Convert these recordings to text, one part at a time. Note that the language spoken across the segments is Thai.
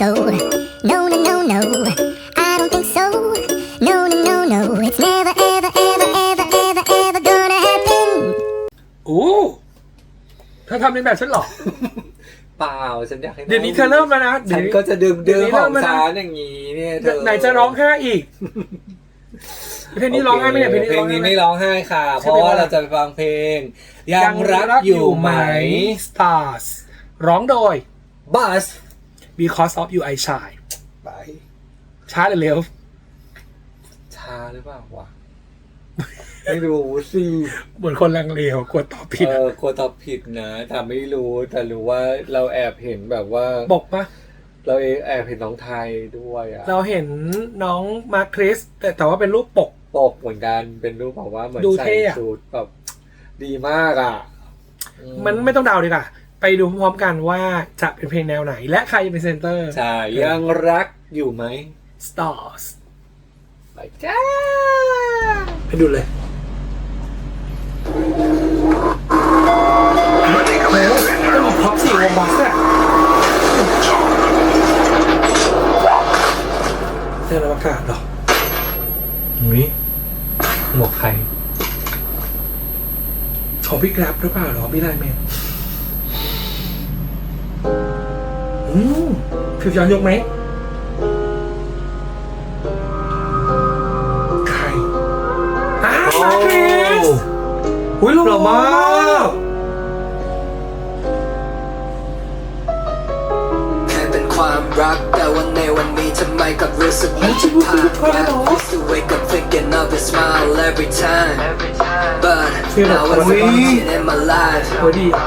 so. No, no, no, no. I don't think so. No, no, no, no. It's never, ever, ever, ever, ever, ever gonna happen. โอ้เธอทำในแบบฉันเหรอ เปล่าฉันอยากให้เดี๋ยวนี้เธอเริ่มแล้วนะฉันเดี๋ยวก็จะดึงเดี๋ดึยวงนี้ขเริ่องมแล้วนะ ฉันอย่างนี้เนี่ยเธอไหนจะร้องไห้อีก เพลงนี้ร้องไห้ไหมเนี่ยเพลงนี้เพลร้องงไห้นี้ไหม ไม่ร้องไห้ค่ะ ใช่เพราะว่าไหมเราจะไปฟังเพลง ยังรักอยู่ไหม Stars ร้องโดย บัส Because of You I Shine ไปช้าหรือเร็วช้าหรือเปล่าวะ ไม่รู้สิเหมือนคนลังเลวกลัวตอบผิดเออกลัวตอบผิดนะแต่ไม่รู้แต่รู้ว่าเราแอบเห็นแบบว่าบอกปะเราแอบเห็นน้องไทยด้วยอะเราเห็นน้องมาร์คคริสแต่แต่ว่าเป็นรูปปก ปกเหมือนกันเป็นรูปแบบว่าเหมือนดูใส่เท่อะชุดแบบดีมากอะอืมันไม่ต้องเดาดีกว่า ไปดูพร้อมๆกันว่าจะเป็นเพลงแนวไหน และใครจะเป็นเซนเตอร์ใช่ยังรักอยู่ไหม Stars ไปจ้าไปดูเลยโอ้โหต้องมีพร็อพสี่วงบัสอะเรื่องอวกาศเหรอหุยหมวกใครของพี่แกร็บหรือเปล่าหรอพี่ไลน์แมน อืมคือย้อนยกไหมใครอ้าวมาร์คคริสอุ้ยหล่อมาก ค่เป็นความรัก แต่วันในวันนี้ทำไมกลับรู้สึกเหมือนจะผ่านมา Used to wake up thinking of your smile every time but now it's haunting in my life โอ้ยดีอะ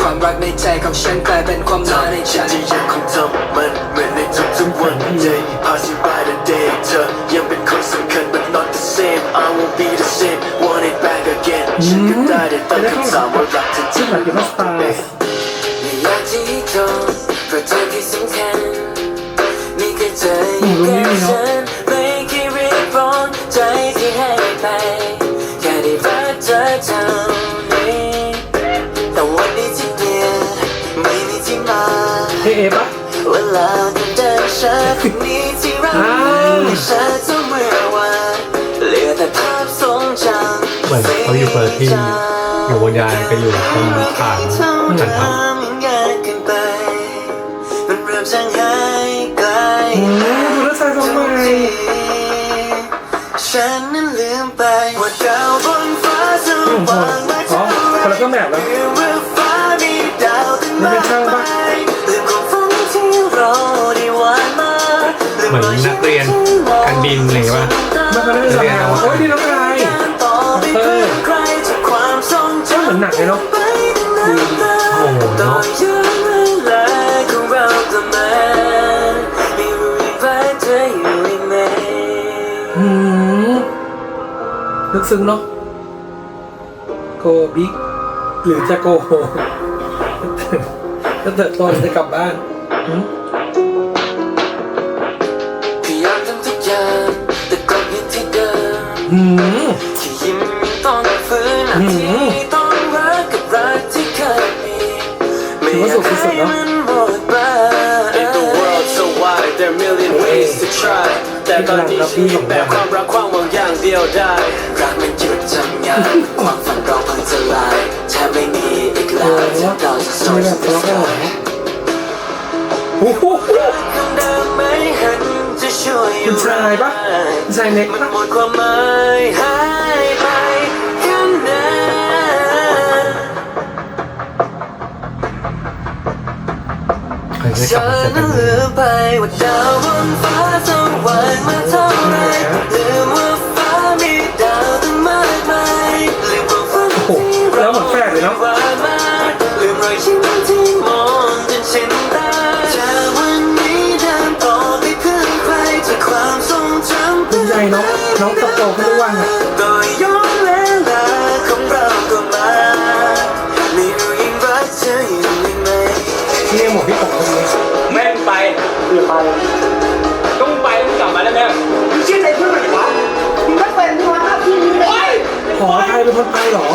ความรักในใจของฉันกลายเป็นความหมายในใจฉันจะยังคงทำมันเหมือนในทุกๆวัน day passing by the day เธอยังเป็นคนสำคัญ but not the same I won't be the same want it back again ฉันก็ได้แต่ตั้งคำถามว่ารักเธอจริซึ่งงหมายถึงว่าสไตล์ไม่อยากที่ตรง เพราะเธอที่สำคัญมีแค่เธออยู่กับฉันไม่คิดเรียกร้องใจที่ให้ไปแค่ได้รักเธอเท่านี้แต่วันนี้ที่เปลี่ยนไม่มีที่มาเทเอปะเวลาเดินช้าคนนี้ที่รักอ้าวไม่ใช่ทุกเมื่อวันเหลือแต่ภาพทรงจำเหมือนเขาอยู่คนละที่อยู่บนยานก็อยู่ตรงฐานฐานทัพ มันเริ่มจางหายไกลอืมดูแล้วใส่ทำไมฉันนั้นลืมไปว่าดาวบนฟ้าสอืมว่างมาอ๋อเท่าไรคนละเครื่องแบบแล้วมันเป็นกช่างปะเราได้วาดมาลืเหมือนนักเรียนการบินอะไรอย่างเงี้ยป่ะมันก็ได้เป็นสำงานโอ้ยดีน้องนายต่อไปเพื่อใครจากความทรงจำเหมือนหนักเลยเนาะโอ้โหเนาะ กซึ้งเนาะโกบิ๊กหรือจะโกโฮจะเติบโตหรือจะกลับบ้านอืมพยายามทำทุกอย่างแต่กลับอยู่ที่เดิมอืมที่ยิ้มยังต้องฟื้นอืมที่ต้องรักกับรักที่เคยมีไม่ถืออว่ายาสุกดที่สุดให้เนอะมันหมดไป In the world so wide there are million ways to try แต่ตอนนี้ฉันยังแบบความรักความหวังอย่าง เดียวได้รักมันหยุดทำงานความฝันเราเพิ่งจะลายแทบไม่มีอีกแล้วที่เราจะสมีนแบบทะเลาะกันเหรอโอ้โหคำเดิมไม่เห็นจะช่วยคุณชายปะคุณชายเน็กมันปะหมดความหมายหายไปแค่นั้นใครจะกเธลับอมาเจอกันั้นนลืมไปว่าดาวบนฟ้าสว่างมาเท่าไรลืมว่า เหมือนแฝดเลยเนาะลืมรอยยิ้มที่มองจนชินตาจากวันนี้เดินต่อไปเพื่อใครจากความทรงจำภูมิใจเนาะน้องติบโตขึ้นทุกวันอะต่อย้อนเวลาของเราก็มาไม่รู้ยังรักเธออยู่อีกไหมนี่ยังหมดพี่ตกคนนี้แม่งไปหรือไปต้องไปต้องกลับมาแล้วแม่เชื่อใจเพื่อนหน่อยวะมึงไม่เป็นที่ว่าพี่มึงไปขอใครเป็นคนไปเหรอ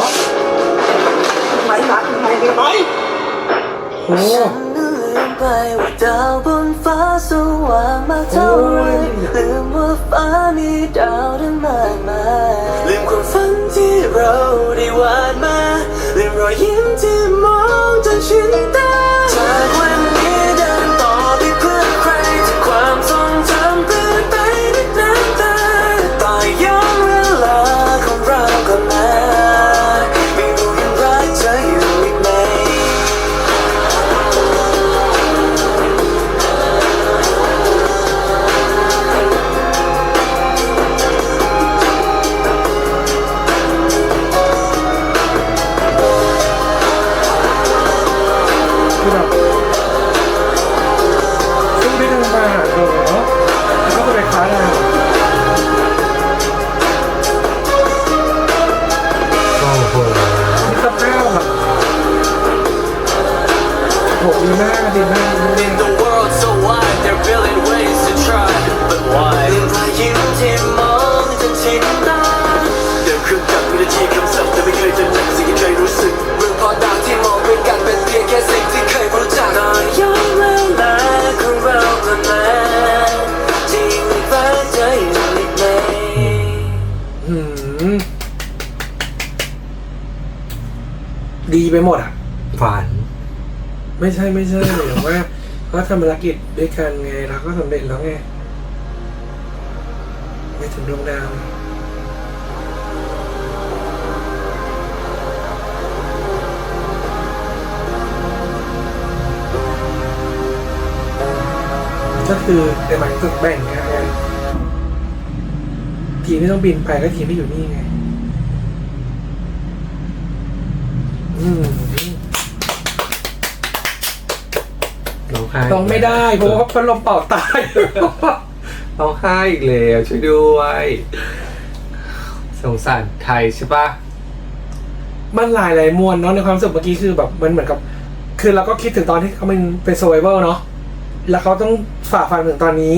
รักมึงไปไปโอ้ฉันนั้นลืมไปว่าดาวบนฟ้าสว่างมากเท่าไรลืมว่าฟ้ามีดาวตั้งมากมายลืมความฝันที่เราได้วาดมาลืมรอยยิ้มที่มองจนชินตาจากวันนี้ คือ ไม่ใช่ไม่ใช่หมายถึงว่าเขาทำภารกิจด้วยกันไงแล้วก็สำเร็จแล้วไงไปถึงดวงดาวก็คือแต่หมายถึงแบ่งไงทีมที่ต้องบินไปก็ทีมที่อยู่นี่ไง อืม ร้องไห้ต้องไม่ได้เพราะว่าพัดลมเป่าตายร้องไห้อีกแล้วช่วยด้วยสงสารไทยใช่ปะมันหลายหลายมวลเนาะในความรู้สึกเมื่อกี้คือแบบมันเหมือนกับ คือเราก็คิดถึงตอนที่เขาเป็นเป็นโซเวอร์เนาะแล้วเขาต้องฝ่าฟันถึงตอนนี้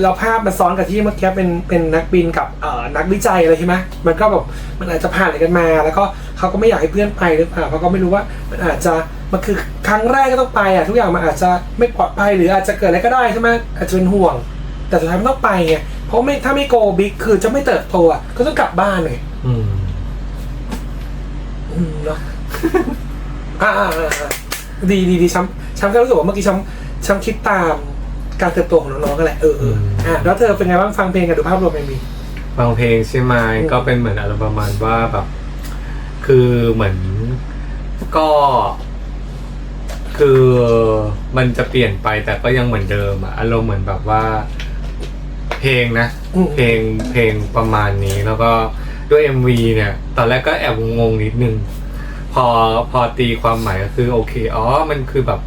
แล้วภาพมันซ้อนกับที่เมื่อกี้เป็นเป็นนักบินกับเอ่อนักวิจัยอะไรใช่ไหมมันก็แบบมันอาจจะผ่านอะไรกันมา แล้วก็เขาก็ไม่อยากให้เพื่อนไปหรือเปล่าเพราะก็ไม่รู้ว่ามันอาจจะมันคือครั้งแรกก็ต้องไปอะทุกอย่างมันอาจจะไม่ปลอดภัยหรืออาจจะเกิดอะไรก็ได้ใช่ไหมอาจจะเป็นห่วง แต่สุดท้ายมันต้องไปไงเพราะไม่ถ้าไม่โกบิ๊กคือจะไม่เติบโตอะก็ต้องกลับบ้านไงอืมอืมเนาะอ่าอ่าอ่าอ่าดีดีดีช้ำช้ำก็รู้สึกว่าเมื่อกี้ช้ำช้ำคิดตาม การเติบโตของน้องๆกันแหละเออเอออะแล้วเธอเป็นไงบ้างฟังเพลงกับดูภาพรวมเอ็มบีฟังเพลงใช่ไหมอืม ก็เป็นเหมือนอารมณ์ประมาณว่าแบบ คือเหมือนก็ คือมันจะเปลี่ยนไปแต่ก็ยังเหมือนเดิมอะอารมณ์เหมือนแบบว่า เพลงนะเพลงเพลงประมาณนี้แล้วก็ด้วย MV เนี่ย ตอนแรกก็แอบงงๆนิดนึง พอพอตีความหมายก็คือโอเค อ๋อ มันคือแบบ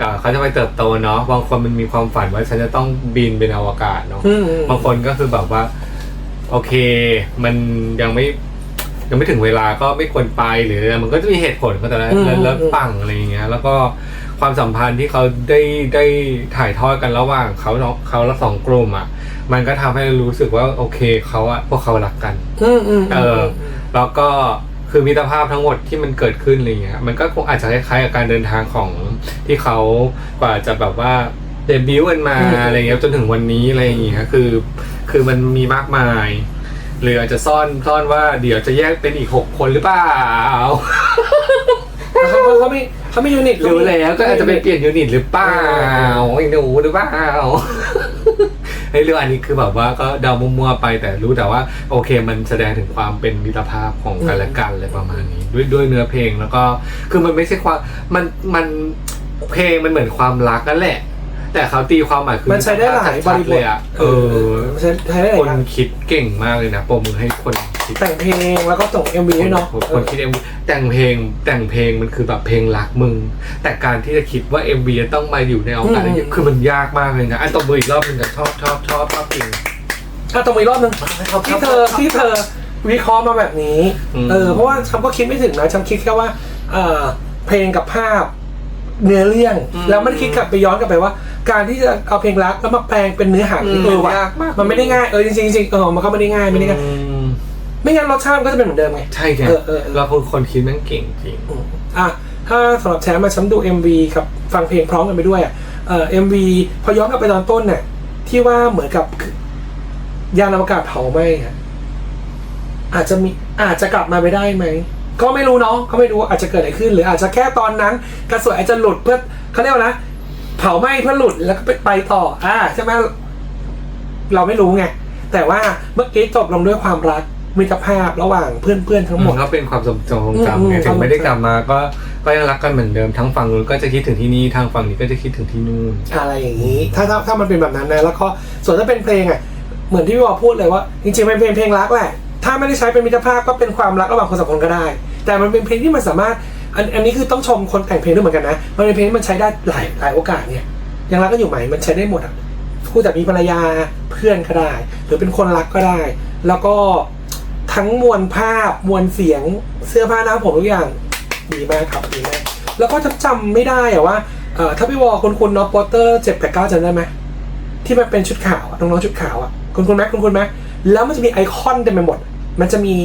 อ่าเขาจะไปเติบโตเนาะบางคนมันมีความฝันว่าฉันจะต้องบินเป็นอวกาศเนาะ อืมอืม บางคนก็คือแบบว่า โอเค มันยังไม่ยังไม่ถึงเวลาก็ไม่ควรไปหรืออะไรมันก็จะมีเหตุผลก็แต่ละอืมแล้วแล้วอืม ปังอะไรอย่างเงี้ย แล้วก็ความสัมพันธ์ที่เขาได้ได้ถ่ายทอดกันระหว่างเขาเนาะเขาละสองกลุ่มอะ มันก็ทำให้รู้สึกว่า โอเคเขาอะพวกเขารักกัน อืมอืมเออ แล้วก็ คือมิตรภาพทั้งหมดที่มันเกิดขึ้นอะไรเงี้ยมันก็คงอาจจะคล้ายๆกับการเดินทางของที่เขากว่าจะแบบว่าเดบิวต์กันมาอะไรเงี้ยจนถึงวันนี้อะไรอย่างเงี้ยคือ คือมันมีมากมาย หรืออาจจะซ่อนซ่อนว่าเดี๋ยวจะแยกเป็นอีกหกคนหรือเปล่าแต่เขาเขาเขาไม่เขาไม่ยูนิตรู้แล้วก็อาจจะไปเปลี่ยนยูนิตหรือเปล่าไอ้หนูหรือเปล่า เฮ้ยเรื่องอันนี้คือแบบว่าก็เดามั่วๆไปแต่รู้แต่ว่าโอเคมันแสดงถึงความเป็นมิตรภาพของกันและกันอะไรประมาณนี้ ด้วยด้วยเนื้อเพลงแล้วก็คือมันไม่ใช่ความมันมันเพลงมันเหมือนความรักนั่นแหละ แต่เขาตีความหมายคือมันใช้ได้หลายบชัดริๆบเลทยอะเออมันใช้ใช้ได้หลายคนอย่างคิดเก่งมากเลยนะปรบมือให้คนคิดแต่งเพลงแล้วก็ส่งเอ็มวีด้วยเนาะคนคิดเอ็มแต่งเพลงแต่งเพลงมันคือแบบเพลงรักมึง แต่การที่จะคิดว่า MV จะต้องมาอยู่ในอวกาศอะไรอย่างเงี้ยคือมันยากมากเลยนะอันตบมืออีกรอบหนึงแต่ชอบชอบชอบชอบจริงอะตรงอีกรอบนึงที่เธอที่เธอวิเคราะห์มาแบบนี้อืมเออ เพราะว่าฉันก็คิดไม่ถึงนะฉันคิดแค่ว่า เออเพลงกับภาพเนื้อเรื่อง แล้วไม่ได้คิดกลับไปย้อนกลับไปว่า การที่จะเอาเพลงรักแล้วมาแปลงเป็นเนื้อหาเออว่ะยากมาก มันไม่ได้ง่ายเออจริงๆจริงๆเออมันก็ไม่ได้ง่ายไม่ได้ง่ายอืมไม่งั้นรสชาติมันก็จะเป็นเหมือนเดิมไง ใช่ไงเออเออเออ เราคนคนคิดแม่งเก่งจริงอืมอะถ้าสำหรับแชมป์มาฉันดู MV กับฟังเพลงพร้อมกันไปด้วยอะเอ่อ MV พอย้อนกลับไปตอนต้นเนี่ยที่ว่าเหมือนกับยานอวกาศเผาไหม้อะอาจจะมีอาจจะกลับมาไม่ได้ไหม ก็ไม่รู้เนาะก็ไม่รู้อาจจะเกิดอะไรขึ้น หรืออาจจะแค่ตอนนั้น กระสวยอาจจะหลุดเพื่อเขาเรียกว่านะ เผาไหม้เพื่อหลุดแล้วก็ไปไปต่อ อ่าใช่ไหมเราไม่รู้ไง แต่ว่าเมื่อกี้จบลงด้วยความรักมิตรภาพระหว่างเพื่อนๆทั้งหมดก็เป็นความทรงจำอืมจำไงอืมถึงไม่ได้กลับมาก็ก็ยังรักกันเหมือนเดิมทั้งฝั่งนู้นก็จะคิดถึงที่นี่ทางฝั่งนี้ก็จะคิดถึงที่นู่นอะไรอย่างนี้ ถ้าถ้าถ้ามันเป็นแบบนั้นนะแล้วก็ส่วนถ้าเป็นเพลงอะเหมือนที่พี่วอพูดเลยว่า จริงๆมันเป็นเพลงรักแหละถ้าไม่ได้ใช้เป็นมิตรภาพก็เป็นความรักระหว่างคนสองคนก็ได้ แต่มันเป็นเพลงที่มันสามารถ อันอันนี้คือต้องชมคนแต่งเพลงด้วยเหมือนกันนะมันเป็นเพลงมันใช้ได้หลายหลายโอกาสเนี่ยยังรักก็อยู่ไหมมันใช้ได้หมดอะคู่แต่มีภรรยาเพื่อนก็ได้ หรือเป็นคนรักก็ได้ แล้วก็ทั้งมวลภาพมวลเสียงเสื้อผ้าหน้าผมทุกอย่างดีมากครับดีมากแล้วก็จำไม่ได้อะว่าเอ่อถ้าพี่วอคุณคุณนาะโปสเตอร์เจ็ดแปดเก้าจำได้ไหมที่มันเป็นชุดขาวน้องๆชุดขาวอะคุณคุณไหมคุณคุณไหมแล้วมันจะมีไอคอนเต็มไปหมด มันจะมี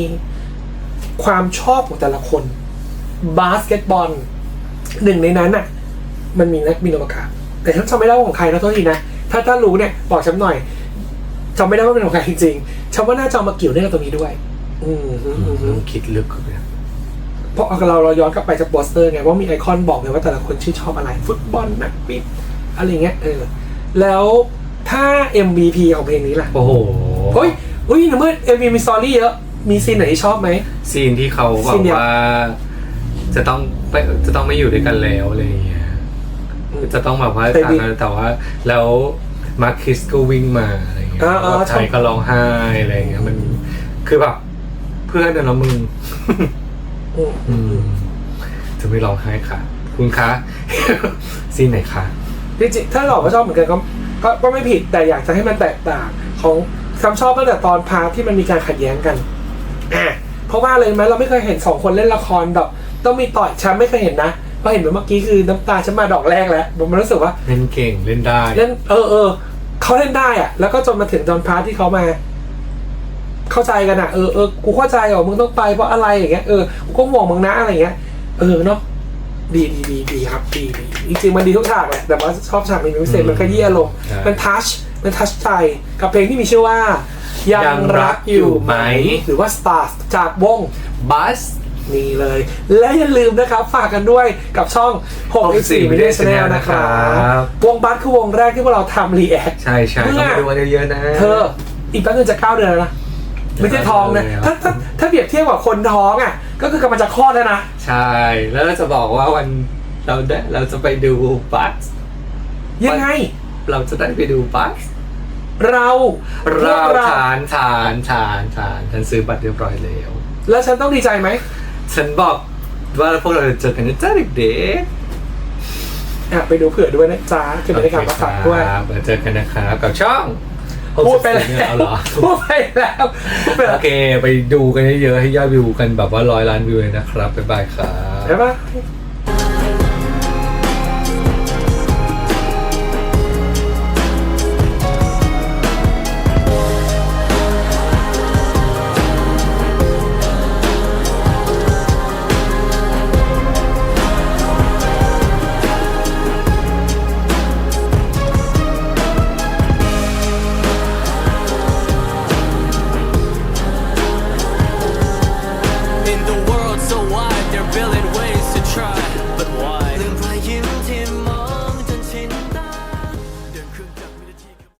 ความชอบของแต่ละคน บาสเกตบอลหนึ่งในนั้นอะมันมีนักบินอวกาศแต่ฉันจำไม่ได้ว่าของใครนะโทษทีนะ ถ้าถ้ารู้เนี่ยบอกฉันหน่อยจำไม่ได้ว่าเป็นของใครจริงๆฉันว่าน่าจะเอามาเกี่ยวเนื่องกับตรงนี้ด้วย อืมฮึอืมฮึคิดลึกเข้าไปนะเพราะเราเราย้อนกลับไปจากโปสเตอร์ไงว่ามีไอคอนบอกเลยว่าแต่ละคนชื่นชอบอะไร ฟุตบอลนักบิดอะไรเงี้ยเออแล้วถ้า MVP ของเพลงนี้ล่ะโอ้โหเฮ้ยเฮ้ยเมื่อ MV มีสตอรี่เยอะมีซีนไหนที่ชอบไหม ซีนที่เขาบซีอกนเดียว ว่า จะต้องไปจะต้องไม่อยู่ด้วยกันแล้วอะไรอย่างเงี้ยจะต้องแบบว่าแต่จากดีนั้นแต่ว่าแล้วมาร์คิสก็วิ่งมาอะไรอย่างเงี้ยอ่าอ่าแล้วไทยก็ร้องไห้อะไรอย่างเงี้ยมันคือแบบเพื่อนนะมึงอืมอืมจะไม่ร้องไห้ค่ะ คุณคะซีนไหนคะจริงๆถ้าเราก็ชอบเหมือนกันก็ก็ก็ไม่ผิดแต่อยากจะให้มันแตกต่างของคำชอบตั้งแต่ตอนพาร์ทที่มันมีการขัดแย้งกันอะเพราะว่าอะไรไหมเราไม่เคยเห็นสองคนเล่นละครแบบ ต้องมีต่อยฉันไม่เคยเห็นนะเพราะเห็นแบบเมื่อกี้คือน้ำตาฉันมาดอกแรกแล้วมันรู้สึกว่าเล่นเก่งเล่นได้เล่นเออเออเขาเล่นได้อะแล้วก็จนมาถึงตอนพาร์ทที่เขามา เข้าใจกันอะเออเออกูเข้าใจเหรอมึงต้องไปเพราะอะไรอย่างเงี้ยเออกูก็ห่วงมึงนะอะไรอย่างเงี้ยเออเนาะดีดีดีดีครับดีดีจริงๆมันดีทุกฉากแหละแต่ว่าชอบฉากนี้เป็นพิเศษมันขยี้อารมณ์ใช่มันทัชมันทัชใจกับเพลงที่มีชื่อว่า ยังยังรัรักกออยู่ยู่ไหมไหม หรือว่า Stars จากวงบัส นี่เลย และอย่าลืมนะครับ ฝากกันด้วยกับช่อง6 4 Media Channel นะครับวงบัสคือวงแรกที่พวกเราทำรีแอคใช่ใช่เมื่อต้องไปดูกันเยอะๆนะ เธอ อีกแป๊บนึงจะเก้าเดือนแล้วนะไม่ใช่ท้องนะแล้วถ้าถ้าถ้าเปรียบเทียบกับคนท้องอะ ก็คือกำลังจะคลอดแล้วนะ ใช่ แล้วเราจะบอกว่าวันเราได้เราจะไปดูบัสยังไง เราจะได้ไปดูบัสเราพเราวกเราทานทานทานทานฉันซื้อบัตรเรียบร้อยแล้ว แล้วฉันต้องดีใจไหม ฉันบอกว่าพวกเราจะเจอกันนะจ้าเด็กอะไปดูเผื่อด้วยนะจ๊ะๆจะบรรยากาศมาฝากด้วยครับเจอกันนะครับกับช่องพูดไปแล้ว เอาเหรอพูดไปแล้วพูดไปโอแล้วเค ไปดูกันเยอะๆให้ยอดวิวกันแบบว่าร้อยล้านวิวเลยนะครับบ๊ายบายครับบ๊ายบาย